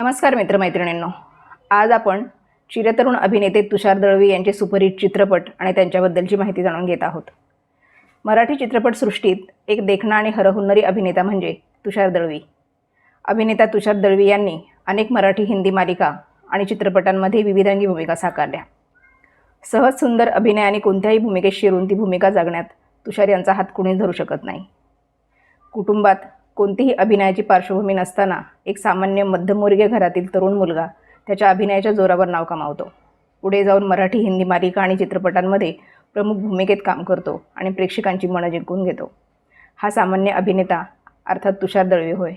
नमस्कार मित्रमैत्रिणींनो. आज आपण चिरतरुण अभिनेते तुषार दळवी यांचे सुपरहिट चित्रपट आणि त्यांच्याबद्दलची माहिती जाणून घेत आहोत. मराठी चित्रपटसृष्टीत एक देखणा आणि हरहुन्नरी अभिनेता म्हणजे तुषार दळवी. अभिनेता तुषार दळवी यांनी अनेक मराठी हिंदी मालिका आणि चित्रपटांमध्ये विविधांगी भूमिका साकारल्या. सहज सुंदर अभिनय आणि कोणत्याही भूमिकेत शिरून ती भूमिका जगण्यात तुषार यांचा हात कुणीच धरू शकत नाही. कुटुंबात कोणतीही अभिनयाची पार्श्वभूमी नसताना एक सामान्य मध्यमवर्गीय घरातील तरुण मुलगा त्याच्या अभिनयाच्या जोरावर नाव कमावतो. पुढे जाऊन मराठी हिंदी मालिका आणि चित्रपटांमध्ये प्रमुख भूमिकेत काम करतो आणि प्रेक्षकांची मनं जिंकून घेतो. हा सामान्य अभिनेता अर्थात तुषार दळवी होय.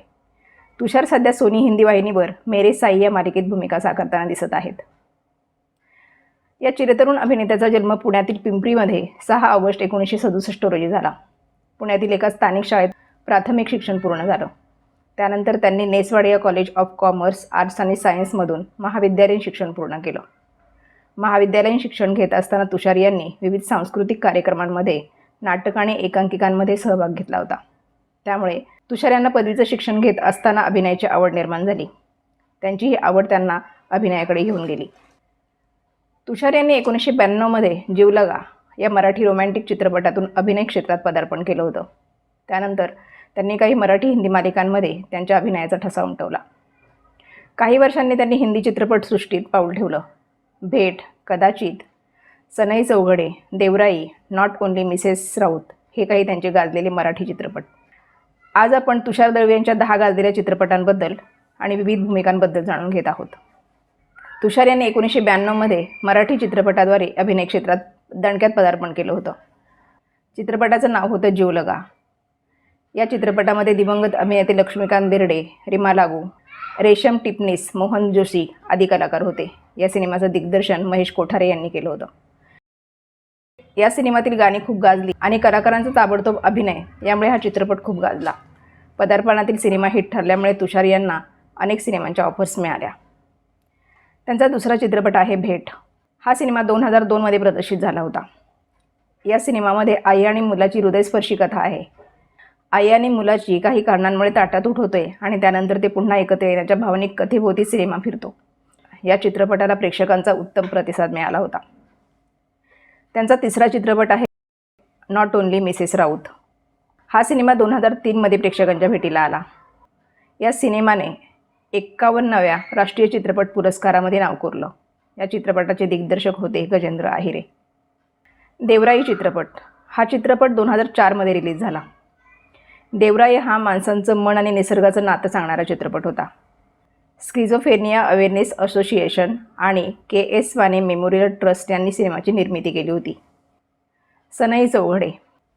तुषार सध्या सोनी हिंदी वाहिनीवर मेरे साई या मालिकेत भूमिका साकारताना दिसत आहेत. या चिरतरुण अभिनेत्याचा जन्म पुण्यातील पिंपरीमध्ये सहा ऑगस्ट एकोणीसशे सदुसष्ट रोजी झाला. पुण्यातील एका स्थानिक शाळेत प्राथमिक शिक्षण पूर्ण झालं. त्यानंतर त्यांनी Neswadia college of commerce arts आणि सायन्समधून महाविद्यालयीन शिक्षण पूर्ण केलं. महाविद्यालयीन शिक्षण घेत असताना तुषार यांनी विविध सांस्कृतिक कार्यक्रमांमध्ये नाटक आणि एकांकिकांमध्ये सहभाग घेतला होता. त्यामुळे तुषार यांना पदवीचं शिक्षण घेत असताना अभिनयाची आवड निर्माण झाली. त्यांची ही आवड त्यांना अभिनयाकडे घेऊन गेली. तुषार यांनी एकोणीसशे ब्याण्णवमध्ये जीवलगा या मराठी रोमॅन्टिक चित्रपटातून अभिनय क्षेत्रात पदार्पण केलं होतं. त्यानंतर त्यांनी काही मराठी हिंदी मालिकांमध्ये त्यांच्या अभिनयाचा ठसा उमटवला. काही वर्षांनी त्यांनी हिंदी चित्रपटसृष्टीत पाऊल ठेवलं. भेट कदाचित सनई चौघडे देवराई नॉट ओन्ली मिसेस राऊत हे काही त्यांचे गाजलेले मराठी चित्रपट. आज आपण तुषार दळवी यांच्या दहा गाजलेल्या चित्रपटांबद्दल आणि विविध भूमिकांबद्दल जाणून घेत आहोत. तुषार यांनी एकोणीसशे ब्याण्णवमध्ये मराठी चित्रपटाद्वारे अभिनय क्षेत्रात दणक्यात पदार्पण केलं होतं. चित्रपटाचं नाव होतं जीवलगा. या चित्रपटामध्ये दिवंगत अभिनेते लक्ष्मीकांत बेर्डे रिमा लागू रेशम टिपणीस मोहन जोशी आदी कलाकार होते. या सिनेमाचं दिग्दर्शन महेश कोठारे यांनी केलं होतं. या सिनेमातील गाणी खूप गाजली आणि कलाकारांचा ताबडतोब अभिनय यामुळे हा चित्रपट खूप गाजला. पदार्पणातील सिनेमा हिट ठरल्यामुळे तुषार यांना अनेक सिनेमांच्या ऑफर्स मिळाल्या. त्यांचा दुसरा चित्रपट आहे भेट. हा सिनेमा दोन हजार दोनमध्ये प्रदर्शित झाला होता. या सिनेमामध्ये आई आणि मुलाची हृदयस्पर्शी कथा आहे. आई आणि मुलाची काही कारणांमुळे ताटात होते आणि त्यानंतर ते पुन्हा एकत्र येण्याच्या भावनिक कथेभोवती सिनेमा फिरतो. या चित्रपटाला प्रेक्षकांचा उत्तम प्रतिसाद मिळाला होता. त्यांचा तिसरा चित्रपट आहे नॉट ओन्ली मिसेस राऊत हा सिनेमा दोन हजार तीनमध्ये प्रेक्षकांच्या भेटीला आला. या सिनेमाने एक्कावन्नाव्या राष्ट्रीय चित्रपट पुरस्कारामध्ये नाव कोरलं. या चित्रपटाचे दिग्दर्शक होते गजेंद्र आहिरे. देवराई चित्रपट. हा चित्रपट दोन हजार चारमध्ये रिलीज झाला. देवराय हा माणसांचं मन आणि निसर्गाचं नातं सांगणारा चित्रपट होता. स्क्रिझोफेनिया अवेअरनेस असोसिएशन आणि K S Wane memorial trust यांनी सिनेमाची निर्मिती केली होती. सनई चौघडे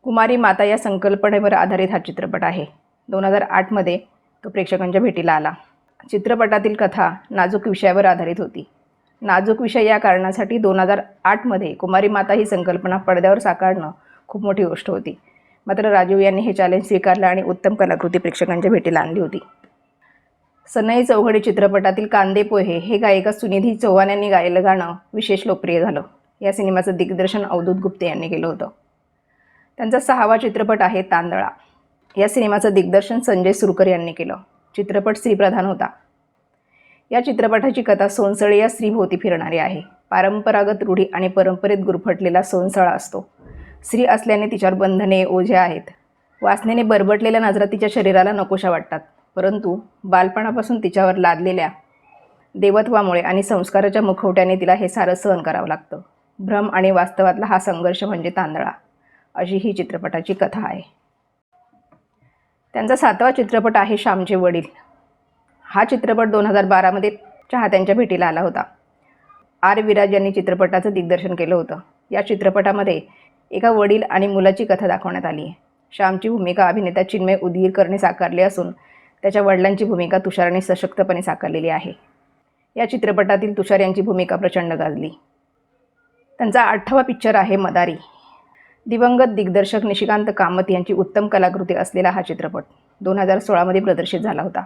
कुमारी माता या संकल्पनेवर आधारित हा चित्रपट आहे. दोन हजार आठमध्ये तो प्रेक्षकांच्या भेटीला आला. चित्रपटातील कथा नाजूक विषयावर आधारित होती. नाजूक विषय या कारणासाठी दोन हजार आठमध्ये कुमारी माता ही संकल्पना पडद्यावर साकारणं खूप मोठी गोष्ट होती. मात्र राजीव यांनी हे चॅलेंज स्वीकारलं आणि उत्तम कलाकृती प्रेक्षकांच्या भेटीला आणली होती. सनई चौघडे चित्रपटातील कांदे पोहे हे गायिका सुनिधी चौहान यांनी गायलं गाणं विशेष लोकप्रिय झालं. या सिनेमाचं दिग्दर्शन अवधूत गुप्ते यांनी केलं होतं. त्यांचा सहावा चित्रपट आहे तांदळा. या सिनेमाचं दिग्दर्शन संजय सुरकर यांनी केलं. चित्रपट स्त्रीप्रधान होता. या चित्रपटाची कथा सोनसळे या स्त्रीभोवती फिरणारी आहे. परंपरागत रूढी आणि परंपरेत गुरफटलेला सोनसळा असतो. स्त्री असल्याने तिच्यावर बंधने ओझे आहेत. वासनेने बरबटलेल्या नजरा तिच्या शरीराला नकोशा वाटतात. परंतु बालपणापासून तिच्यावर लादलेल्या देवत्वामुळे आणि संस्काराच्या मुखवट्याने तिला हे सारं सहन करावं लागतं. भ्रम आणि वास्तवातला हा संघर्ष म्हणजे तांदळा. अशी ही चित्रपटाची कथा आहे. त्यांचा सातवा चित्रपट आहे श्यामचे वडील. हा चित्रपट दोन हजार बारामध्ये चाहत्यांच्या भेटीला आला होता. आर विराज यांनी चित्रपटाचं दिग्दर्शन केलं होतं. या चित्रपटामध्ये एका वडील आणि मुलाची कथा दाखवण्यात आली. आहे श्यामची भूमिका अभिनेता चिन्मय उदगीरकरने साकारली असून त्याच्या वडिलांची भूमिका तुषाराने सशक्तपणे साकारलेली आहे. या चित्रपटातील तुषार यांची भूमिका प्रचंड गाजली. त्यांचा आठवा पिक्चर आहे मदारी. दिवंगत दिग्दर्शक निशिकांत कामत यांची उत्तम कलाकृती असलेला हा चित्रपट दोन हजार सोळामध्ये प्रदर्शित झाला होता.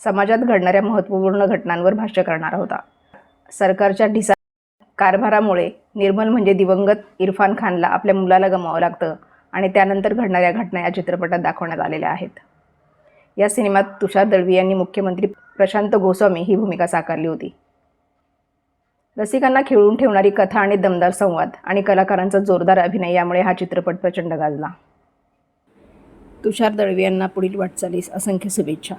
समाजात घडणाऱ्या महत्त्वपूर्ण घटनांवर भाष्य करणारा होता. सरकारच्या ढिसा कारभारामुळे निर्मल म्हणजे दिवंगत इरफान खानला आपल्या मुलाला गमावं लागतं आणि त्यानंतर घडणाऱ्या घटना या चित्रपटात दाखवण्यात आलेल्या आहेत. या सिनेमात तुषार दळवी यांनी मुख्यमंत्री प्रशांत गोस्वामी ही भूमिका साकारली होती. रसिकांना खिळून ठेवणारी कथा आणि दमदार संवाद आणि कलाकारांचा जोरदार अभिनय यामुळे हा चित्रपट प्रचंड गाजला. तुषार दळवी यांना पुढील वाटचालीस असंख्य शुभेच्छा.